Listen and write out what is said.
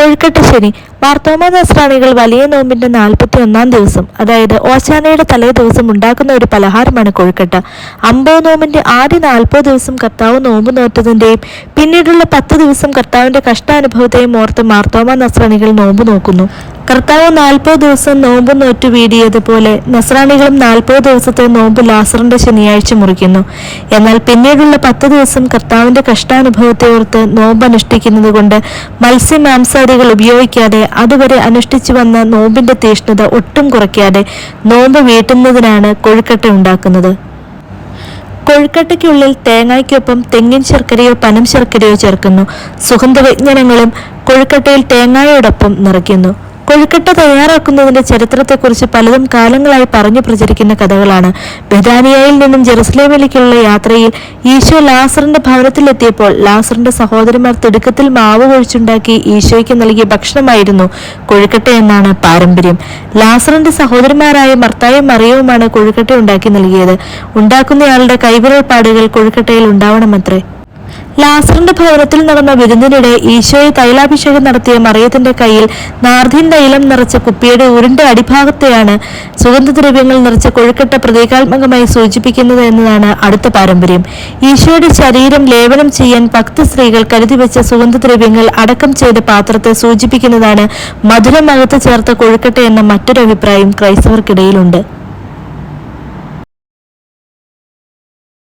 കൊഴുക്കട്ട ശനി. മാർത്തോമ നസ്രാണികൾ വലിയ നോമ്പിന്റെ നാൽപ്പത്തി ഒന്നാം ദിവസം അതായത് ഓശാനയുടെ തലേ ദിവസം ഉണ്ടാക്കുന്ന ഒരു പലഹാരമാണ് കൊഴുക്കട്ട. അമ്പത് നോമ്പിന്റെ ആദ്യ നാൽപ്പത് ദിവസം കർത്താവ് നോമ്പ് നോറ്റതിന്റെയും പിന്നീടുള്ള പത്ത് ദിവസം കർത്താവിന്റെ കഷ്ടാനുഭവത്തെയും ഓർത്ത് മാർത്തോമ നസ്രാണികൾ നോമ്പ് നോക്കുന്നു. കർത്താവ് നാൽപ്പത് ദിവസം നോമ്പ് നോറ്റു വീടിയതുപോലെ നസ്രാണികളും നാൽപ്പത് ദിവസത്തെ നോമ്പ് ലാസറിന്റെ ശനിയാഴ്ച മുറിക്കുന്നു. എന്നാൽ പിന്നീടുള്ള പത്ത് ദിവസം കർത്താവിന്റെ കഷ്ടാനുഭവത്തെ ഓർത്ത് നോമ്പ് അനുഷ്ഠിക്കുന്നത് കൊണ്ട് മത്സ്യമാംസാരികൾ ഉപയോഗിക്കാതെ അതുവരെ അനുഷ്ഠിച്ചു വന്ന നോമ്പിന്റെ തീഷ്ണത ഒട്ടും കുറയ്ക്കാതെ നോമ്പ് വീട്ടുന്നതിനാണ് കൊഴുക്കട്ട ഉണ്ടാക്കുന്നത്. കൊഴുക്കട്ടയ്ക്കുള്ളിൽ തേങ്ങയ്ക്കൊപ്പം തെങ്ങിൻ ശർക്കരയോ പനം ശർക്കരയോ ചേർക്കുന്നു. സുഗന്ധവ്യഞ്ജനങ്ങളും കൊഴുക്കട്ടയിൽ തേങ്ങായോടൊപ്പം നിറയ്ക്കുന്നു. കൊഴുക്കട്ട തയ്യാറാക്കുന്നതിന്റെ ചരിത്രത്തെക്കുറിച്ച് പലതും കാലങ്ങളായി പറഞ്ഞു പ്രചരിക്കുന്ന കഥകളാണ്. ബെദാനിയയിൽ നിന്നും ജെറുസലേമിലേക്കുള്ള യാത്രയിൽ ഈശോ ലാസറിന്റെ ഭവനത്തിലെത്തിയപ്പോൾ ലാസറിന്റെ സഹോദരന്മാർ തിടുക്കത്തിൽ മാവ് കൊഴിച്ചുണ്ടാക്കി ഈശോയ്ക്ക് നൽകിയ ഭക്ഷണമായിരുന്നു കൊഴുക്കട്ട എന്നാണ് പാരമ്പര്യം. ലാസറിന്റെ സഹോദരന്മാരായ മർത്തായും മറിയവുമാണ് കൊഴുക്കട്ട ഉണ്ടാക്കി നൽകിയത്. ഉണ്ടാക്കുന്നയാളുടെ കൈവിരൽ പാടുകൾ കൊഴുക്കട്ടയിൽ ഉണ്ടാവണമത്രേ. ലാസറിന്റെ ഭവനത്തിൽ നടന്ന വിരുന്നിനിടെ ഈശോയെ തൈലാഭിഷേകം നടത്തിയ മറിയത്തിന്റെ കയ്യിൽ നാർദീൻ തൈലം നിറച്ച കുപ്പിയുടെ ഉരുണ്ട അടിഭാഗത്തെയാണ് സുഗന്ധദ്രവ്യങ്ങൾ നിറച്ച കൊഴുക്കട്ട പ്രതീകാത്മകമായി സൂചിപ്പിക്കുന്നത് എന്നതാണ് അടുത്ത പാരമ്പര്യം. ഈശോയുടെ ശരീരം ലേപനം ചെയ്യാൻ ഭക്ത സ്ത്രീകൾ കരുതി വെച്ച സുഗന്ധദ്രവ്യങ്ങൾ അടക്കം ചെയ്ത പാത്രത്തെ സൂചിപ്പിക്കുന്നതാണ് മധുരം അകത്ത് ചേർത്ത കൊഴുക്കട്ട എന്ന മറ്റൊരു അഭിപ്രായം ക്രൈസ്തവർക്കിടയിലുണ്ട്.